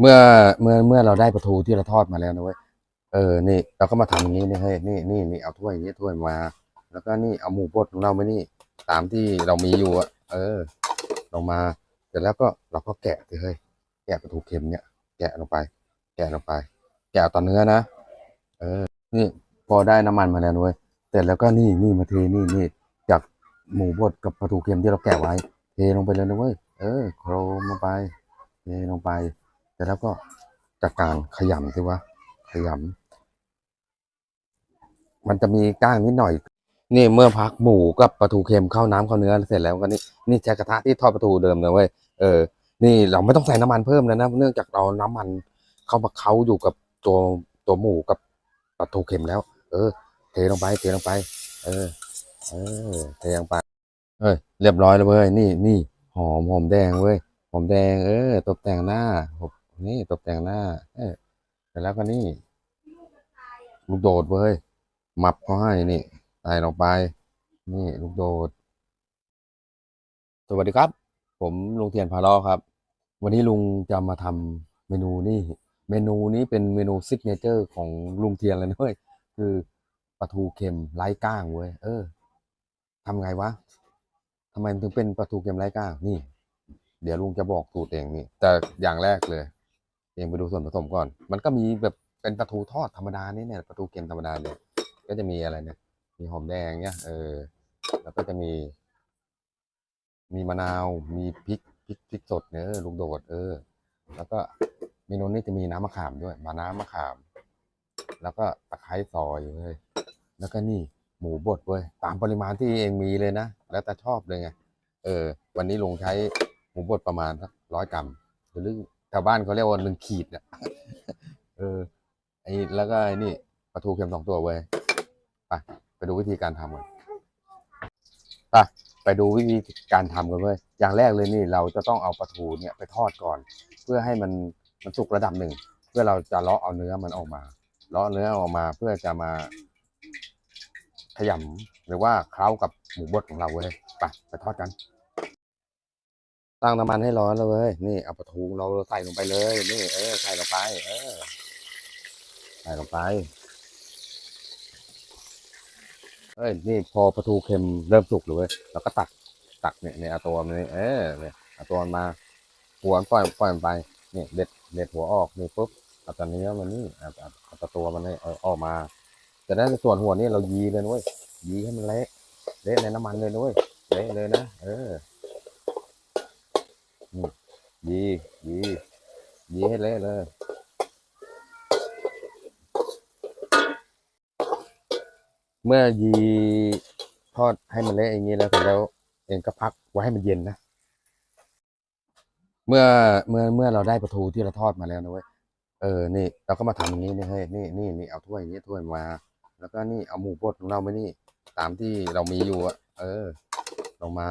เมื่อเมื่อเมื่อเราได้ปลาทูที่เราทอดมาแล้วนะเว้ยเออนี่เราก็มาทำอย่างนี้นี่เฮ้ยนี่นี่นี่เอาถ้วยอย่างนี้ถ้วยมา แล้วก็นี่เอาหมูบดของเรามานี่ ตามที่เรามีอยู่อะเออลงมาเสร็จแล้วก็เราก็แกะสิเฮ้ยแกะปลาทูเค็มเนี่ย แกะลงไป แกะลงไป แกะเอาต่อเนื้อนะเออ นี่พอได้น้ำมันมาแล้วนะเว้ยเสร็จแล้วก็นี่นี่มาเทนี่นี่จากหมูบดกับปลาทูเค็มที่เราแกะไว้ เทลงไปเลยนะเว้ยเออโครมลงไปเทลงไป เสร็จแล้วก็จากการขยำสิวะขยำมันจะมีก้างนิดหน่อย นี่เมื่อพักหมูกับปลาทูเค็มเข้าน้ำเข้าเนื้อเสร็จแล้วก็นี่นี่ใช้กระทะที่ทอดปลาทูเดิมเลยเว้ยเออ นี่เราไม่ต้องใส่น้ำมันเพิ่มแล้วนะเนื่องจากเราน้ำมันเข้ามาเข้าอยู่กับตัวตัวหมูกับปลาทูเค็มแล้ว เออ เทลงไปเทลงไป เออ เออเทลงไปเอ้ยเรียบร้อยแล้วเว้ยนี่นี่หอมหอมแดงเว้ยหอมแดง เออตกแต่งหน้า นี่ตกแต่งหน้า เออเสร็จแล้วก็นี่ลูกโดดเว้ยมับเขาให้นี่ใส่ลงไป นี่ลูกโดด สวัสดีครับ ผมลุงเทียนพาล้อครับ วันนี้ลุงจะมาทำเมนูนี่ เมนูนี้เป็นเมนูซิกเนเจอร์ของลุงเทียนเลยนะเว้ยคือปลาทูเค็มไร้ก้างเว้ยเออทำไงวะทำไมมันถึงเป็นปลาทูเค็มไร้ก้างนี่ เดี๋ยวลุงจะบอกสูตรเองนี่ แต่อย่างแรกเลย เองไปดูส่วนผสมก่อน มันก็มีแบบเป็นปลาทูทอดธรรมดานี่เนี่ยปลาทูเค็มธรรมดาเนี่ยก็จะมีอะไรเนี่ยมีหอมแดงเนี่ยเออ แล้วก็จะมี มีมะนาวมีพริกพริกพริกสดเนี่ยเอลูกโดด เออ แล้วก็เมนูนี้จะมีน้ำมะขามด้วย มาน้ำมะขาม แล้วก็ตะไคร้ซอยเว้ยแล้วก็นี่หมูบดเว้ยตามปริมาณที่เองมีเลยนะแล้วแต่ชอบเลยไงเออ วันนี้ลุงใช้หมูบดประมาณสักร้อยกรัมหรือาวบ้านเขาเรียกว่าหนึ่งขีดเนี่ยเออไอ้แล้วก็ไอ้นี่ปลาทูเค็มสองตัวเว้ยไปไปดูวิธีการทำกันไปไปดูวิธีการทำกันเว้ยอย่างแรกเลยนี่เราจะต้องเอาปลาทูเนี่ยไปทอดก่อน เพื่อให้มันมันสุกระดับหนึ่ง เพื่อเราจะเลาะเอาเนื้อมันออกมาเลาะเนื้อออกมาเพื่อจะมาขยำหรือว่าเคล้ากับหมูบดของเราเว้ยไปไปทอดกัน ตั้งน้ำมันให้ร้อนแล้วเว้ยนี่เอาปลาทูเราใส่ลงไปเลย นี่ เออ ใส่ลงไป เออ ใส่ลงไป เอ้ย นี่พอปลาทูเค็มเริ่มสุกเลยเว้ยเราก็ตัก ตักเนี่ยเนี่ยเอาตัวมันเออ เนี่ยเอาตัวมันมาหัวปล่อยปล่อยมันไป เนี่ยเด็ด เด็ดหัวออก นี่ปุ๊บ เอาแตอนนี้มันนี่ เอาเอาเอาแต่ตัวมันนี่ออกมา แต่นั้นส่วนหัวนี่เรายีเลยนะเว้ยยีให้มันเละ เละในน้ำมันเลยนะเว้ยเละเลยนะ เออ ยียียีให้เละเลยเมื่อยีทอดให้มันเละอย่างนี้แล้วเสร็จแล้ว เองก็พักไว้ให้มันเย็นนะเมื่อเมื่อเมื่อเราได้ปลาทูที่เราทอดมาแล้วนะเว้ยเออนี่เราก็มาทำอย่างนี้นี่เฮ้ยนี่นี่นี่เอาถ้วยอย่างนี้ถ้วยมา แล้วก็นี่เอาหมูบดของเรามานี่ ตามที่เรามีอยู่อะเออลงมา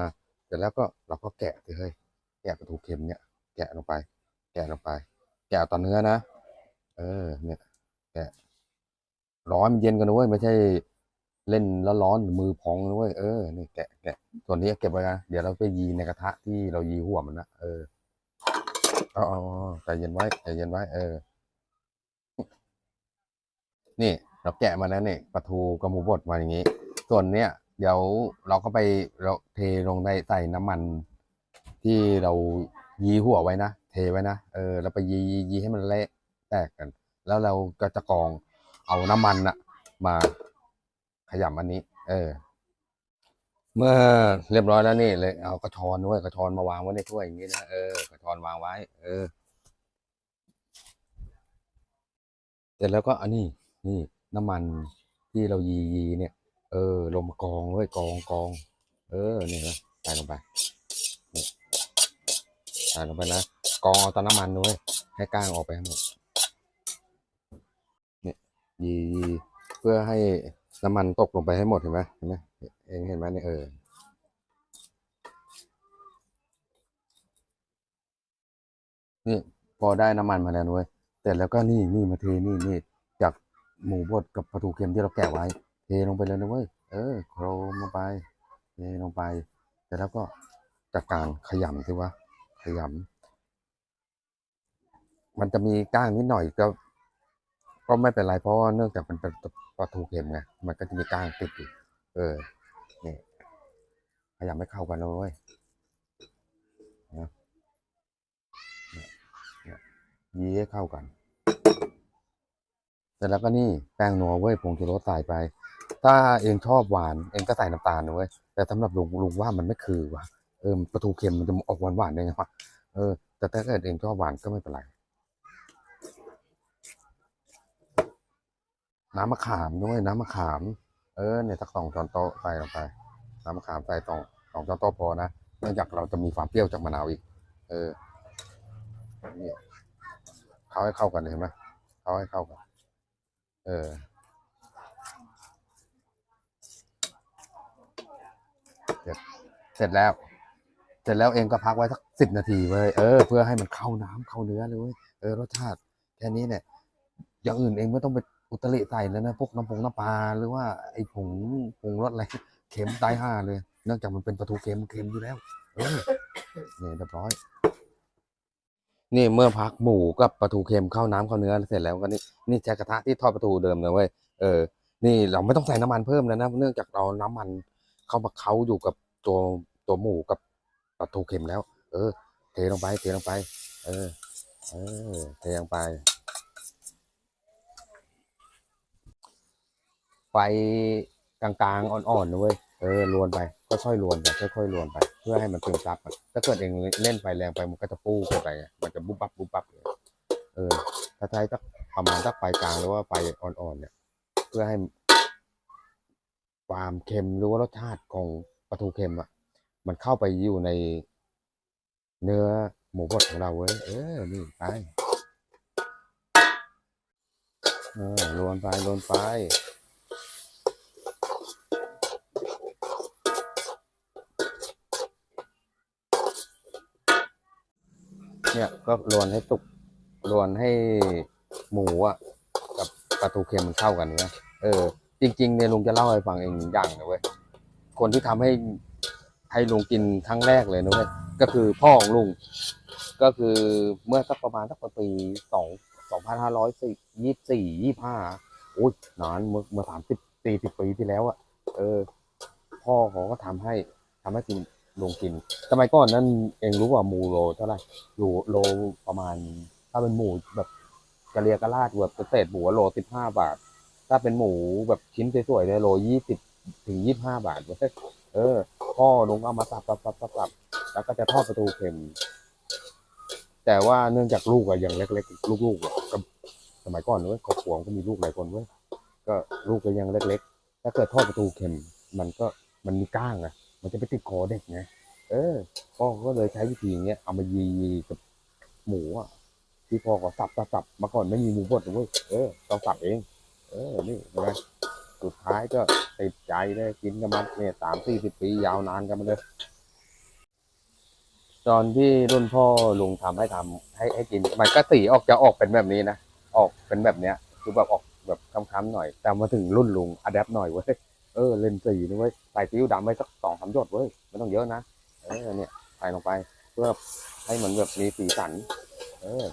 เสร็จแล้วก็เราก็แกะสิเฮ้ย แกะปลาทูเค็มเนี่ย แกะลงไป แกะลงไป แกะเอาต่อเนื้อนะ เออ เนี่ย แกะ ร้อนมันเย็นกันนะเว้ย ไม่ใช่เล่นแล้วร้อนมือพองนะเว้ย เออ นี่แกะแกะส่วนนี้เก็บไว้นะ เดี๋ยวเราไปยีในกระทะที่เรายีหัวมันนะ เออเอาเอาใจเย็นไว้ ใจเย็นไว้ เออ นี่ เราแกะมาแล้วเนี่ยปลาทูกับหมูบดมาอย่างนี้ ส่วนเนี้ยเดี๋ยวเราก็ไปเราเทลงในใส่น้ำมัน ที่เรายีหัวไว้นะ เทไว้นะเออเราไปยียียีให้มันเละแตกกัน แล้วเราก็จะกองเอาน้ำมันอะมาขยำอันนี้ เออ เมื่อเรียบร้อยแล้วนี่เลยเอากระชอนด้วยกระชอนมาวางไว้ในถ้วยอย่างนี้นะเออกระชอนวางไว้ เออเสร็จแล้วก็อันนี้นี่น้ำมันที่เรายียีเนี่ย เออลงมากองไว้กองกอง เออเนี่นะใส่ลงไป ใส่ลงไปนะกองเอาตอนน้ำมันด้วยให้ก้างออกไปให้หมดเนี่ยยีเพื่อให้น้ำมันตกลงไปให้หมดเห็นไหมเห็นไหมเองเห็นไหมเนี่ยเออนี่พอได้น้ำมันมาแล้วเว้ยเสร็จแล้วก็นี่นี่มาเทนี่นี่จากหมูบดกับปลาทูเค็มที่เราแกะไว้ เทลงไปเลยนะเว้ยเออโครมลงไปเทลงไปเสร็จแล้วก็จากการขยำสิวะ ขยมันจะมีก้างนิดหน่อยก็ ก็ไม่เป็นไรเพราะเนื่องจากมันเป็นปลาทูเค็มไงมันก็จะมีก้างติดอยู่เออนี่พยายามไม่เข้ากันเว้ยนะเนี่ยเนี่ยยีให้เข้ากันเสร็จแล้วก็นี่แป้งนัวเว้ยผงชูรสใส่ไป ถ้าเองชอบหวาน เองก็ใส่น้ำตาลนะเว้ยแต่สำหรับลุงลุงว่ามันไม่คือว่ะ ออปลาทูเค็มมันจะออกหวานหวานได้ไงวะเออแต่ถ้าเกิดเองชอบหวานก็ไม่เป็นไร น้ำมะขามด้วยน้ำมะขาม เออเนี่ยสักสองช้อนโต๊ะใส่ลงไป น้ำมะขามใส่สองสองช้อนโต๊ะพอนะเนื่องจากเราจะมีความเปรี้ยวจากมะนาวอีก เออเนี่ยเขาให้เข้ากันเห็นไหมเขาให้เข้ากัน เออเสร็จแล้ว เสร็จแล้วเองก็พักไว้สักสิบนาทีเว้ยเออเพื่อให้มันเข้าน้ำเข้าเนื้อเลยเออรสชาติแค่นี้เนี่ย อย่างอื่นเองไม่ต้องไปอุตริใส่แล้วนะพวกน้ำปงน้ำปลาหรือว่าไอ้ผงผงรสอะไรเค็มตายห่าเลยเนื่องจากมันเป็นปลาทูเค็มเค็มอยู่แล้วเออนี่เรียบร้อย นี่เมื่อพักหมูกับปลาทูเค็มเข้าน้ำเข้าเนื้อเสร็จแล้วก็นี่นี่ใช้กระทะที่ทอดปลาทูเดิมเลยเว้ยเออ นี่เราไม่ต้องใส่น้ำมันเพิ่มแล้วนะเนื่องจากเราน้ำมันเข้ามาเข้าอยู่กับตัวตัวหมูกับ ปลาทูเค็มแล้ว เออ เทลงไป เทลงไป เออ เออ เทลงไป ไฟกลางๆ อ่อนๆนะเว้ย เออ ลวนไป ค่อยๆลวนไป ค่อยๆลวนไป เพื่อให้มันซึมซับถ้าเกิดเองเล่นไฟแรงไป มันก็จะปู้ไปไงมันจะบุบบับบุบบับเลยเออ ถ้าใช้สักประมาณสักไฟกลางหรือว่าไฟอ่อนๆเนี่ย เพื่อให้ความเค็มหรือว่ารสชาติของปลาทูเค็มอะ มันเข้าไปอยู่ในเนื้อหมูบดของเราเว้ย เออ นี่ไปเออลวนไปลวนไป เนี่ยก็รวนให้สุกรวนให้หมูอะ กับปลาทูเค็มมันเข้ากันนะ เออ จริง ๆ เนี่ยลุงจะเล่าให้ฟังเองอย่างนะเว้ย คนที่ทำให้ ให้ลุงกินครั้งแรกเลยนะเว้ยก็คือพ่อของลุง ก็คือเมื่อสักประมาณสักปีสองสองพันห้าร้อยสี่ยี่สี่ยี่ห้าโอ้ยนานเมื่อเมื่อสามสิบสี่สิบปีที่แล้วอะเออ พ่อเขาก็ทำให้ทำให้กินลุงกินสมัยก่อนนั้นเองรู้ว่าหมูโลเท่าไหร่โลโลประมาณ ถ้าเป็นหมูแบบกะเรียกระลาดแบบเศษหมูโลสิบห้าบาท ถ้าเป็นหมูแบบชิ้นสวยๆเนี่ยโลยี่สิบถึงยี่ห้าบาทเออ พ่อลุงเอามาสับสับสับสับสับแล้วก็จะทอดปลาทูเค็ม แต่ว่าเนื่องจากลูกอะยังเล็กๆลูกๆอะก็สมัยก่อนเว้ยครอบครัวก็มีลูกหลายคนเว้ยก็ลูกก็ยังเล็กๆ ถ้าเกิดทอดปลาทูเค็ม มันก็มันมีก้างอะมันจะไปติดคอเด็กไงเออพ่อก็เลยใช้วิธีอย่างเงี้ยเอามายีกับหมูอะที่พ่อก็สับสับสับมาก่อนไม่มีหมูบดเลยเว้ยเออต้องสับเอง เออนี่เห็นไหม สุดท้ายก็ติดใจเลยกินกันมาเนี่ยสามสี่สิบปียาวนานกันมาเลยตอนที่รุ่นพ่อลุงทำให้ทำให้ให้กินมันก็สีออกจะออกเป็นแบบนี้นะออกเป็นแบบเนี้ยคือแบบออกแบบค้ำๆหน่อย แต่มาถึงรุ่นลุงอะแดปหน่อยเว้ยเออเล่นสีนี่เว้ยใส่ซีอิ๊วดำไว้สักสองสามหยดเว้ยไม่ต้องเยอะนะเออเนี่ยใส่ลงไปเพื่อให้มันแบบมีสีสัน เออ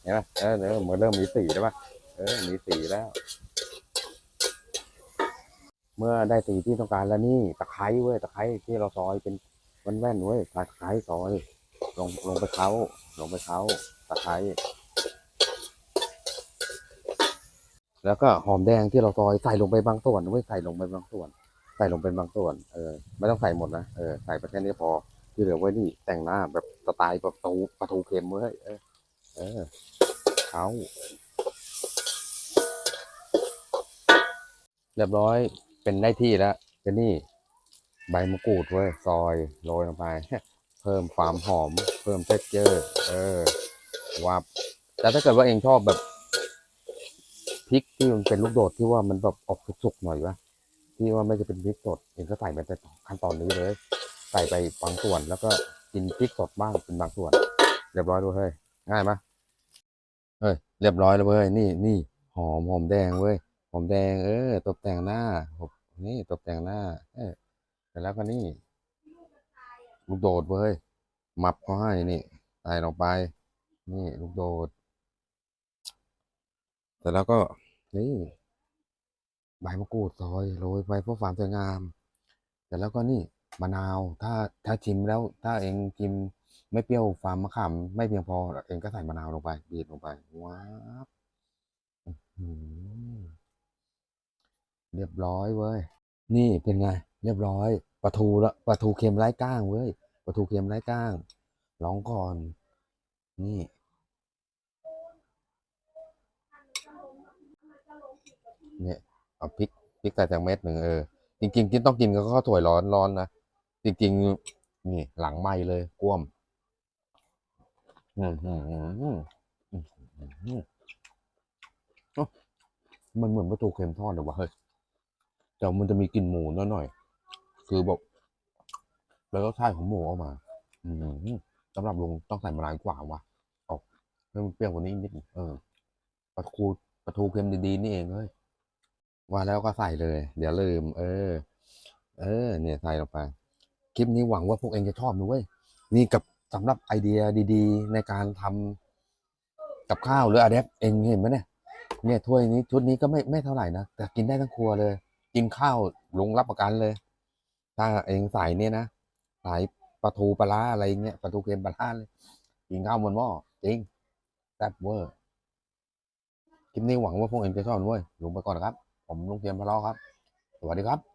เห็นไหมเออเออมันเริ่มมีสีแล้วป่ะเออมีสีแล้ว เมื่อได้สีที่ต้องการแล้วนี่ตะไคร้เว้ยตะไคร้ที่เราซอยเป็นแว่นเว้ยตะไคร้ซอย ลงลงไปเขาลงไปเขาตะไคร้แล้วก็หอมแดงที่เราซอยใส่ลงไปบางส่วนเว้ยใส่ลงไปบางส่วน ใส่ลงเป็นบางส่วนเออไม่ต้องใส่หมดนะเออใส่ไปแค่นี้พอที่เหลือไว้นี่แต่งหน้าแบบสไตล์แบบตูปลาทูเค็มเว้ยเออเออเขาเรียบร้อย เป็นได้ที่แล้วเป็นนี่ใบมะกรูดเว้ยซอยโรยลงไป เพิ่มความหอม เพิ่มเท็กเจอร์เออวับแต่ถ้าเกิดว่าเองชอบแบบพริกที่มันเป็นลูกโดดที่ว่ามันแบบออกสุกๆหน่อยวะที่ว่าไม่จะเป็นพริกสดเองก็ใส่ไปแต่ขั้นตอนนี้เลย ใส่ไปบางส่วนแล้วก็กินพริกสดบ้างเป็นบางส่วน เรียบร้อยด้วยเฮ้ยง่ายไหมเฮ้ยเรียบร้อยแล้วเว้ยนี่นี่หอมหอมแดงเว้ย หอมแดง เออ ตกแต่งหน้าผมนี่ตกแต่งหน้า เออเสร็จแล้วก็นี่ลูกโดดเว้ยหมับเขาให้นี่ใส่ลงไป นี่ลูกโดดแต่แล้วก็นี่ใบมะกรูดซอยโรยไปเพื่อความสวยงามแต่แล้วก็นี่มะนาว ถ้าถ้าชิมแล้ว ถ้าเองชิมไม่เปรี้ยวฟามมะขามไม่เพียงพอ เองก็ใส่มะนาวลงไปบีบลงไปว้าบอื้อหือ เรียบร้อยเว้ย นี่เป็นไง เรียบร้อยปลาทูละปลาทูเค็มไร้ก้างเว้ยปลาทูเค็มไร้ก้างลองก่อน นี่ เนี่ยเอาพริกพริกใส่จากเม็ดหนึ่งเออจริงๆกินต้องกินกับข้าวถั่วยร้อนร้อนนะจริงๆนี่หลังไหมเลยก้วมอืมอืมอืมอืมมันเหมือนปลาทูเค็มทอดเลยวะเฮ้ย แต่มันจะมีกลิ่นหมูน้อยหน่อย คือแบบแล้วรสชาติของหมูออกมา อืมสำหรับลุงต้องใส่มะนาวกว่าว่ะออกให้มันเปรี้ยวกว่านี้นิดนึงเออปลาทูปลาทูเค็มดีๆนี่เองเฮ้ยว่าแล้วก็ใส่เลย เดี๋ยวลืม เออ เออ เนี่ยใส่ลงไปคลิปนี้หวังว่าพวกเองจะชอบนะเว้ยนี่กับสำหรับไอเดียดี ๆ ในการทำกับข้าวหรืออะแดปเองเห็นไหมเนี่ยเนี่ยถ้วยนี้ชุดนี้ก็ไม่ไม่เท่าไหร่นะแต่กินได้ทั้งครัวเลย กินข้าวลุงรับประกันเลย ถ้าเองใส่เนี่ยนะใส่ปลาทูปลาร้าอะไรเงี้ยปลาทูเค็มปลาร้าเลยกินข้าวบนหม้อจริงแซ่บเวอร์คลิปนี้หวังว่าพวกเองจะชอบด้วยลุงไปก่อนนะครับ ผมลุงเทียมพะเลาะครับ สวัสดีครับ